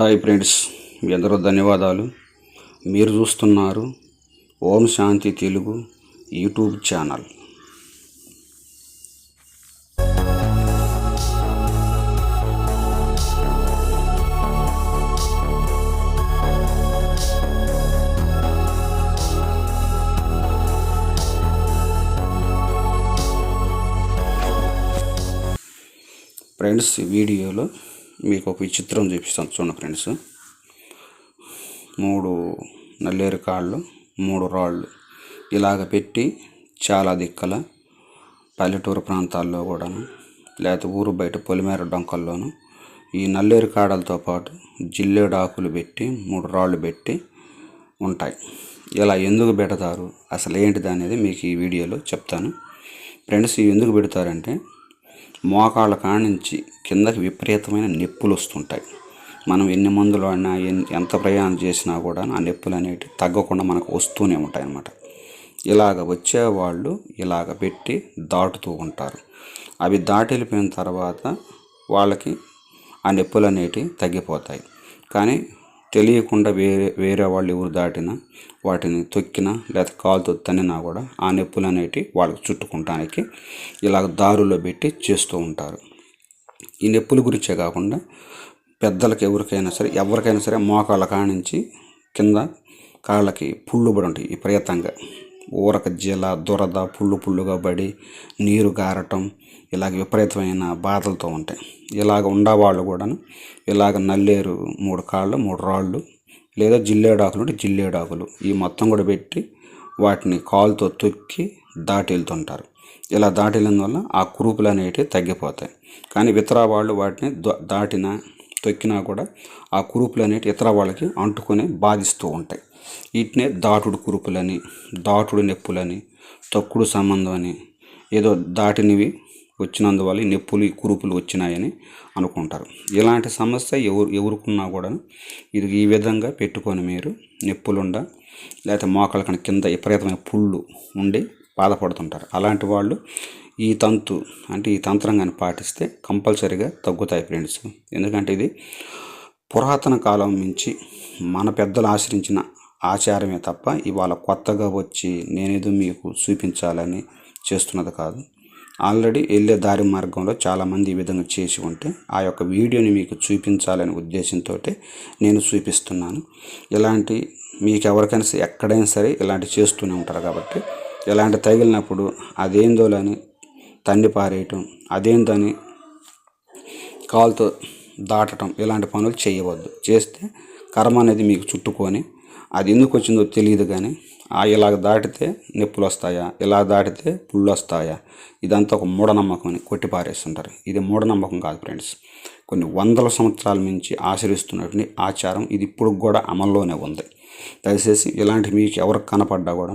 Hi friends మీ అందరూ ధన్యవాదాలు. మీరు చూస్తున్నారు Om Shanti Telugu YouTube channel. Friends వీడియోలో మీకు ఒక విచిత్రం చూపిస్తాను చూడండి ఫ్రెండ్స్. మూడు నల్లేరు కాళ్ళు మూడు రాళ్ళు ఇలాగ పెట్టి చాలా దిక్కల పల్లెటూరు ప్రాంతాల్లో కూడాను లేకపోతే ఊరు బయట పొలిమేర డొంకల్లోనూ ఈ నల్లేరు కాడలతో పాటు జిల్లేడు ఆకులు పెట్టి మూడు రాళ్ళు పెట్టి ఉంటాయి. ఇలా ఎందుకు పెడతారు? అసలు ఏంటిది అనేది మీకు ఈ వీడియోలో చెప్తాను. ఫ్రెండ్స్ ఎందుకు పెడతారంటే మోకాళ్ళ కాడ నుంచి కిందకి విపరీతమైన నొప్పులు వస్తుంటాయి. మనం ఎన్ని మందులు ఆడినా ఎంత ప్రయాణం చేసినా కూడా ఆ నొప్పులు అనేవి తగ్గకుండా మనకు వస్తూనే ఉంటాయి అన్నమాట. ఇలాగ వచ్చేవాళ్ళు ఇలాగ పెట్టి దాటుతూ ఉంటారు. అవి దాటి వెళ్ళిపోయిన తర్వాత వాళ్ళకి ఆ నొప్పులు అనేటివి తగ్గిపోతాయి. కానీ తెలియకుండా వేరే వేరే వాళ్ళు ఎవరు దాటినా వాటిని తొక్కినా లేదా కాలుతో తన్నినా కూడా ఆ నొప్పులు అనేటివి వాళ్ళకి చుట్టుకుంటానికి ఇలా దారుల్లో పెట్టి చేస్తూ ఉంటారు. ఈ నొప్పుల గురించే కాకుండా పెద్దలకు ఎవరికైనా సరే ఎవరికైనా సరే మోకాళ్ళ కానించి కింద కాళ్ళకి పుళ్ళు పడి ఉంటాయి విపరీతంగా ఊరక జల దురద పుళ్ళు పుళ్ళుగా పడి నీరు గారటం ఇలాగ విపరీతమైన బాధలతో ఉంటాయి. ఇలాగ ఉండేవాళ్ళు కూడాను ఇలాగ నల్లేరు మూడు కాళ్ళు మూడు రాళ్ళు లేదా జిల్లేడాకులు అంటే జిల్లేడాకులు ఈ మొత్తం కూడా పెట్టి వాటిని కాలుతో తొక్కి దాటి వెళ్తుంటారు ఇలా దాటి వెళ్ళిన ఆ కురుపులు అనేటివి తగ్గిపోతాయి. కానీ ఇతర వాళ్ళు వాటిని దాటిన తొక్కినా కూడా ఆ కురుపులు అనేవి ఇతర వాళ్ళకి అంటుకొని బాధిస్తూ ఉంటాయి. వీటినే దాటుడు కురుపులని దాటుడు నొప్పులని తొక్కుడు సంబంధం అని ఏదో దాటినవి వచ్చినందువల్ల ఈ నొప్పులు ఈ కురుపులు వచ్చినాయని అనుకుంటారు. ఇలాంటి సమస్య ఎవరు ఎవరుకున్నా కూడా ఇది ఈ విధంగా పెట్టుకొని మీరు నొప్పులుండ లేకపోతే మోకాళ్ళ కింద విపరీతమైన పుళ్ళు ఉండి బాధపడుతుంటారు. అలాంటి వాళ్ళు ఈ తంతు అంటే ఈ తంత్రంగాన్ని పాటిస్తే కంపల్సరీగా తగ్గుతాయి ఫ్రెండ్స్. ఎందుకంటే ఇది పురాతన కాలం నుంచి మన పెద్దలు ఆచరించిన ఆచారమే తప్ప ఇవాళ కొత్తగా వచ్చి నేనేదో మీకు చూపించాలని చేస్తున్నది కాదు. ఆల్రెడీ వెళ్ళే దారి మార్గంలో చాలామంది ఈ విధంగా చేసి ఉంటే ఆ యొక్క వీడియోని మీకు చూపించాలనే ఉద్దేశంతో నేను చూపిస్తున్నాను. ఇలాంటి మీకు ఎవరికైనా సరే ఎక్కడైనా సరే ఇలాంటి చేస్తూనే ఉంటారు కాబట్టి ఇలాంటి తగిలినప్పుడు అదేందోలని తండి పారేయటం అదేందని కాలుతో దాటడం ఇలాంటి పనులు చేయవద్దు. చేస్తే కర్మ అనేది మీకు చుట్టుకొని అది ఎందుకు వచ్చిందో తెలియదు కానీ ఆ ఇలాగ దాటితే నొప్పులు వస్తాయా ఇలా దాటితే పుళ్ళు వస్తాయా ఇదంతా ఒక మూఢనమ్మకం అని కొట్టి పారేస్తుంటారు. ఇది మూఢనమ్మకం కాదు ఫ్రెండ్స్. కొన్ని వందల సంవత్సరాల నుంచి ఆచరిస్తున్నటువంటి ఆచారం ఇది ఇప్పుడు కూడా అమల్లోనే ఉంది. దయచేసి ఇలాంటి మీకు ఎవరికి కనపడ్డా కూడా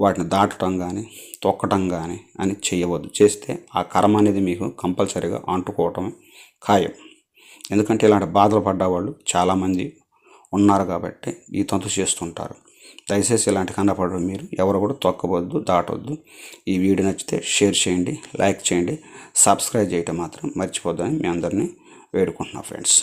వాటిని దాటడం కానీ తొక్కటం కానీ అని చేయవద్దు చేస్తే ఆ కర్మ అనేది మీకు కంపల్సరీగా అంటుకోవటం ఖాయం. ఎందుకంటే ఇలాంటి బాధలు పడ్డవాళ్ళు చాలామంది ఉన్నారు కాబట్టి ఈ తంతు చేస్తుంటారు. దయచేసి ఇలాంటి కనపడరు మీరు. ఎవరు కూడా తొక్కవద్దు దాటవద్దు ఈ వీడియో నచ్చితే షేర్ చేయండి లైక్ చేయండి సబ్స్క్రైబ్ చేయటం మాత్రం మర్చిపోద్దని మీ అందరినీ వేడుకుంటున్నా ఫ్రెండ్స్.